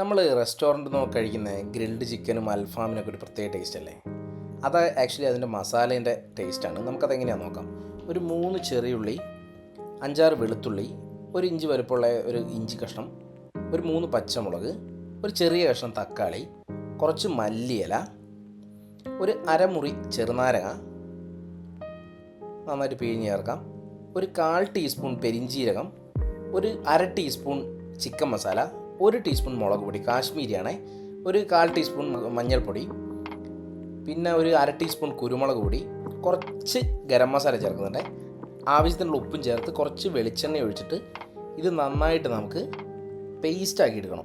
നമ്മൾ റെസ്റ്റോറന്റിൽ നിന്ന് കഴിക്കുന്ന ഗ്രിൽഡ് ചിക്കനും അൽഫാമിനൊക്കെ ഒരു പ്രത്യേക ടേസ്റ്റ് അല്ലേ? അത് ആക്ച്വലി അതിന്റെ മസാലേന്റെ ടേസ്റ്റാണ് നമുക്കത് എങ്ങനെയാണ് നോക്കാം? ഒരു മൂന്ന് ചെറിയുള്ളി അഞ്ചാറ് വെളുത്തുള്ളി ഒരു ഇഞ്ചി വലുപ്പമുള്ള ഒരു ഇഞ്ചി കഷ്ണം ഒരു മൂന്ന് പച്ചമുളക് ഒരു ചെറിയ കഷ്ണം തക്കാളി കുറച്ച് മല്ലിയില ഒരു അരമുറി ചെറുനാരങ്ങ നന്നായിട്ട് പിഴിഞ്ഞ് ചേർക്കാം. ഒരു കാൽ ടീസ്പൂൺ പെരിഞ്ചീരകം ഒരു അര ടീസ്പൂൺ ചിക്കൻ മസാല ഒരു ടീസ്പൂൺ മുളക് പൊടി കാശ്മീരിയാണേ. ഒരു കാൽ ടീസ്പൂൺ മഞ്ഞൾപ്പൊടി. പിന്നെ ഒരു അര ടീസ്പൂൺ കുരുമുളക് പൊടി. കുറച്ച് ഗരം മസാല ചേർക്കുന്നുണ്ട്. ആവശ്യത്തിനുള്ള ഉപ്പും ചേർത്ത് കുറച്ച് വെളിച്ചെണ്ണ ഒഴിച്ചിട്ട് ഇത് നന്നായിട്ട് നമുക്ക് പേസ്റ്റ് ആക്കി എടുക്കണം.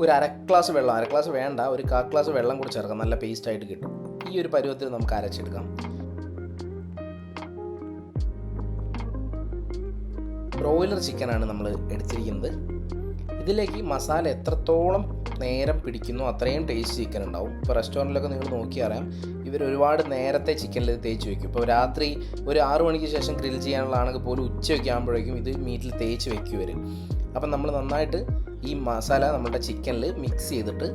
ഒരു അര ഗ്ലാസ് വെള്ളം അര ഗ്ലാസ് വേണ്ട ഒരു കാൽ ഗ്ലാസ് വെള്ളം കൂടി ചേർക്കാം. നല്ല പേസ്റ്റായിട്ട് കിട്ടും. ഈ ഒരു പരുവത്തിൽ നമുക്ക് അരച്ചെടുക്കാം. ബ്രോയിലർ ചിക്കനാണ് നമ്മൾ എടുത്തിരിക്കുന്നത്. ഇതിലേക്ക് മസാല എത്രത്തോളം നേരം പിടിക്കുന്നു അത്രയും ടേസ്റ്റ് ചിക്കൻ ഉണ്ടാവും. ഇപ്പോൾ റെസ്റ്റോറന്റിലൊക്കെ നിങ്ങൾ നോക്കി അറിയാം ഇവർ ഒരുപാട് നേരത്തെ ചിക്കനിൽ തേച്ച് വെക്കും. ഇപ്പോൾ രാത്രി ഒരു ആറു മണിക്ക് ശേഷം ഗ്രിൽ ചെയ്യാനുള്ളതാണെങ്കിൽ പോലും ഉച്ചയൊക്കെ ആകുമ്പോഴേക്കും ഇത് മീറ്റിൽ തേച്ച് ഇവർ അപ്പം നമ്മൾ നന്നായിട്ട് ഈ മസാല നമ്മുടെ ചിക്കനിൽ മിക്സ് ചെയ്തിട്ട്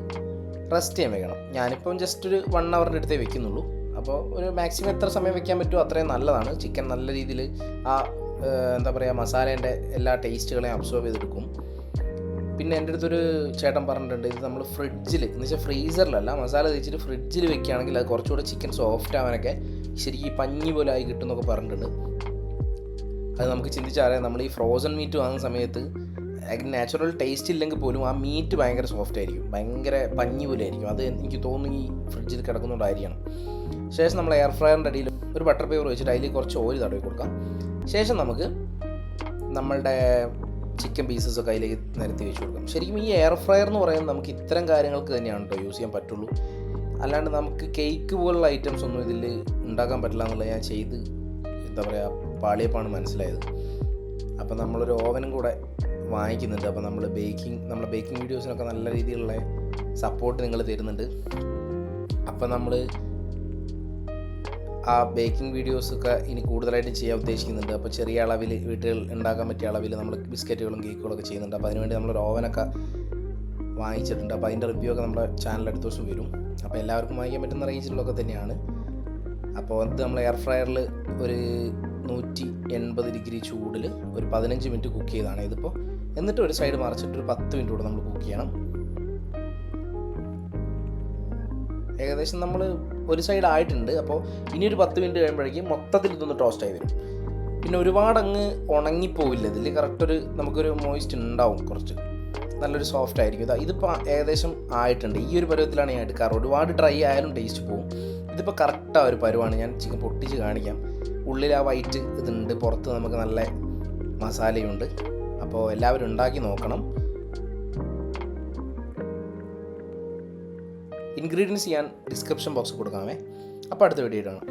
റെസ്റ്റ് ചെയ്യാൻ വെക്കണം. ഞാനിപ്പം ജസ്റ്റ് ഒരു വൺ അവറിന്റെ അടുത്തേ വെക്കുന്നുള്ളൂ. അപ്പോൾ ഒരു മാക്സിമം എത്ര സമയം വെക്കാൻ പറ്റുമോ അത്രയും നല്ലതാണ്. ചിക്കൻ നല്ല രീതിയിൽ ആ എന്താ പറയുക മസാലേന്റെ എല്ലാ ടേസ്റ്റുകളെയും അബ്സോർവ് ചെയ്തെടുക്കും. പിന്നെ എന്റെ അടുത്തൊരു ചേട്ടൻ പറഞ്ഞിട്ടുണ്ട് ഇത് നമ്മൾ ഫ്രിഡ്ജിൽ എന്ന് വെച്ചാൽ ഫ്രീസറിലല്ല മസാല തേച്ചിട്ട് ഫ്രിഡ്ജിൽ വെക്കുകയാണെങ്കിൽ അത് കുറച്ചുകൂടെ ചിക്കൻ സോഫ്റ്റ് ആവാനൊക്കെ ശരിക്കും പഞ്ഞി പോലെ ആയി കിട്ടും എന്നൊക്കെ പറഞ്ഞിട്ടുണ്ട്. അത് നമുക്ക് ചിന്തിച്ചറിയാം നമ്മൾ ഈ ഫ്രോസൺ മീറ്റ് വാങ്ങുന്ന സമയത്ത് നാച്ചുറൽ ടേസ്റ്റ് ഇല്ലെങ്കിൽ പോലും ആ മീറ്റ് ഭയങ്കര സോഫ്റ്റ് ആയിരിക്കും. ഭയങ്കര പഞ്ഞി പോലെ ആയിരിക്കും. അത് എനിക്ക് തോന്നുന്നു ഈ ഫ്രിഡ്ജിൽ കിടക്കുന്നതുകൊണ്ടായിരിക്കണം. ശേഷം നമ്മൾ എയർ ഫ്രയറിന്റെ അടിയിൽ ഒരു ബട്ടർ പേപ്പർ വെച്ചിട്ട് അതിൽ കുറച്ച് ഓയിൽ തടവി കൊടുക്കാം. ശേഷം നമുക്ക് നമ്മളുടെ ചിക്കൻ പീസസ് ഒക്കെ അതിലേക്ക് നിരത്തി വെച്ച് കൊടുക്കാം. ശരിക്കും ഈ എയർ ഫ്രയർ എന്ന് പറയുന്നത് നമുക്ക് ഇത്തരം കാര്യങ്ങൾക്ക് തന്നെയാണ് കേട്ടോ യൂസ് ചെയ്യാൻ പറ്റുള്ളൂ. അല്ലാണ്ട് നമുക്ക് കേക്ക് പോലുള്ള ഐറ്റംസ് ഒന്നും ഇതിൽ ഉണ്ടാക്കാൻ പറ്റില്ല എന്നുള്ളത് ഞാൻ ചെയ്ത് എന്താ പറയുക പാളിയപ്പാണ് മനസ്സിലായത്. അപ്പോൾ നമ്മളൊരു ഓവനും കൂടെ വാങ്ങിക്കുന്നുണ്ട്. അപ്പോൾ നമ്മൾ ബേക്കിംഗ് നമ്മളെ ബേക്കിംഗ് വീഡിയോസിനൊക്കെ നല്ല രീതിയിലുള്ള സപ്പോർട്ട് നിങ്ങൾ തരുന്നുണ്ട്. അപ്പോൾ നമ്മൾ ആ ബേക്കിംഗ് വീഡിയോസൊക്കെ ഇനി കൂടുതലായിട്ട് ചെയ്യാൻ ഉദ്ദേശിക്കുന്നുണ്ട്. അപ്പോൾ ചെറിയ അളവിൽ വീട്ടിൽ ഉണ്ടാക്കാൻ പറ്റിയ അളവിൽ നമ്മൾ ബിസ്ക്കറ്റുകളും കേക്കുകളും ഒക്കെ ചെയ്യുന്നുണ്ട്. അപ്പോൾ അതിനുവേണ്ടി നമ്മളൊരു ഓവനൊക്കെ വാങ്ങിച്ചിട്ടുണ്ട്. അപ്പോൾ അതിന്റെ റിവ്യൂ ഒക്കെ നമ്മുടെ ചാനൽ അടുത്ത ദിവസം വരും. അപ്പോൾ എല്ലാവർക്കും വാങ്ങിക്കാൻ പറ്റുന്ന റേഞ്ചിലൊക്കെ തന്നെയാണ്. അപ്പോൾ അത് നമ്മൾ എയർ ഫ്രയറിൽ ഒരു നൂറ്റി എൺപത് ഡിഗ്രി ചൂടിൽ ഒരു പതിനഞ്ച് മിനിറ്റ് കുക്ക് ചെയ്താണ് ഇതിപ്പോൾ എന്നിട്ട് ഒരു സൈഡ് മറിച്ചിട്ട് ഒരു പത്ത് മിനിറ്റ് കൂടെ നമ്മൾ കുക്ക് ചെയ്യണം. ഏകദേശം നമ്മൾ ഒരു സൈഡ് ആയിട്ടുണ്ട്. അപ്പോൾ ഇനി ഒരു പത്ത് മിനിറ്റ് കഴിയുമ്പോഴേക്കും മൊത്തത്തിൽ ഇതൊന്ന് ടോസ്റ്റ് ആയി വരും. പിന്നെ ഒരുപാട് അങ്ങ് ഉണങ്ങിപ്പോവില്ല. ഇതിൽ കറക്റ്റ് ഒരു നമുക്കൊരു മോയിസ്റ്റ് ഉണ്ടാവും കുറച്ച്. നല്ലൊരു സോഫ്റ്റ് ആയിരിക്കും. ഇതാ ഇതിപ്പോൾ ഏകദേശം ആയിട്ടുണ്ട്. ഈ ഒരു പരുവത്തിലാണ് ഞാൻ എടുക്കാറ്. ഒരുപാട് ഡ്രൈ ആയാലും ടേസ്റ്റ് പോകും ഇതിപ്പോൾ കറക്റ്റ് ആ ഒരു പരുവാണ്. ഞാൻ ചിക്കൻ പൊട്ടിച്ച് കാണിക്കാം. ഉള്ളിൽ ആ വൈറ്റ് ഇതുണ്ട്. പുറത്ത് നമുക്ക് നല്ല മസാലയുണ്ട്. അപ്പോൾ എല്ലാവരും ഉണ്ടാക്കി നോക്കണം. ഇൻഗ്രീഡിയൻസ് ഞാൻ ഡിസ്ക്രിപ്ഷൻ ബോക്സ് കൊടുക്കാമേ. അപ്പോൾ അടുത്ത വീഡിയോ ഇടണം